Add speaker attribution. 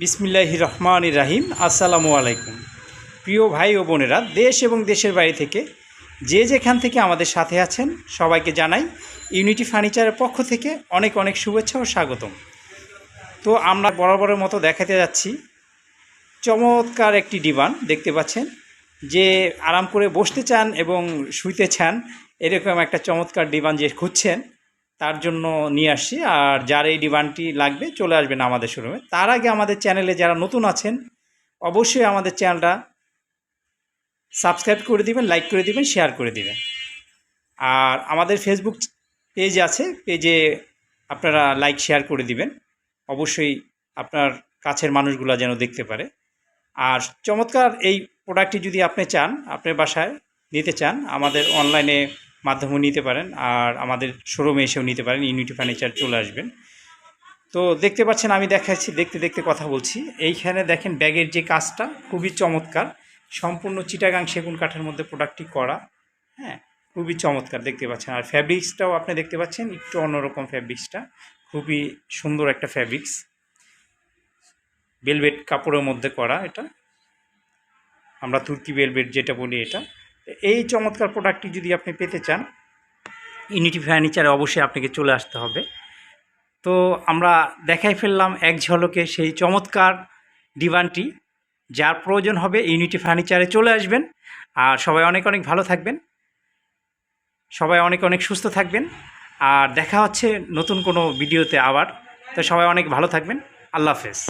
Speaker 1: বিসমিল্লাহ রহমান রাহিম, আসসালামু আলাইকুম। প্রিয় ভাই ও বোনেরা, দেশ এবং দেশের বাইরে থেকে যে যেখান থেকে আমাদের সাথে আছেন, সবাইকে জানাই ইউনিটি ফার্নিচারের পক্ষ থেকে অনেক অনেক শুভেচ্ছা ও স্বাগতম। তো আমরা বরাবরের মতো দেখাতে যাচ্ছি চমৎকার একটি ডিবান, দেখতে পাচ্ছেন, যে আরাম করে বসতে চান এবং শুইতে চান, এরকম একটা চমৎকার ডিবান যে খুঁজছেন। তার জন্য নিয়ে আসছি। আর যার এই ডিমান্ডটি লাগবে চলে আসবেন আমাদের শোরুমে তার আগে আমাদের চ্যানেলে যারা নতুন আছেন, অবশ্যই আমাদের চ্যানেলটা সাবস্ক্রাইব করে দিবেন লাইক করে দিবেন শেয়ার করে দিবেন। আর আমাদের ফেসবুক পেজ আছে পেজে আপনারা লাইক শেয়ার করে দিবেন। অবশ্যই আপনার কাছের মানুষগুলো যেন দেখতে পারে। আর চমৎকার এই প্রোডাক্টটি যদি আপনি চান, আপনার বাসায় নিতে চান, আমাদের অনলাইনে মাধ্যমে নিতে পারেন আর আমাদের শোরুমে এসেও নিতে পারেন ইউনিটি ফার্নিচার চলে আসবেন। তো দেখতে পাচ্ছেন আমি দেখাচ্ছি, দেখতে দেখতে কথা বলছি। এইখানে দেখেন ব্যাগের যে কাজটা, খুবই চমৎকার। সম্পূর্ণ চিটাগাং সেগুন কাঠের মধ্যে প্রোডাক্টটি করা। হ্যাঁ খুবই চমৎকার দেখতে পাচ্ছেন। আর ফ্যাব্রিক্সটাও আপনি দেখতে পাচ্ছেন, একটু অন্যরকম ফ্যাব্রিক্সটা খুবই সুন্দর একটা ফ্যাব্রিক্স বেলভেট কাপড়ের মধ্যে করা এটা। আমরা তুর্কি বেলভেট যেটা বলি এটা। এই চমৎকার প্রোডাক্টটি যদি আপনি পেতে চান ইউনিটি ফার্নিচারে অবশ্যই আপনাকে চলে আসতে হবে। তো আমরা দেখাই ফেললাম এক ঝলকে সেই চমৎকার ডিভানটি যার প্রয়োজন হবে ইউনিটি ফার্নিচারে চলে আসবেন। আর সবাই অনেক অনেক ভালো থাকবেন। সবাই অনেক অনেক সুস্থ থাকবেন। আর দেখা হচ্ছে নতুন কোনো ভিডিওতে আবার। তো সবাই অনেক ভালো থাকবেন। আল্লাহ হাফেজ।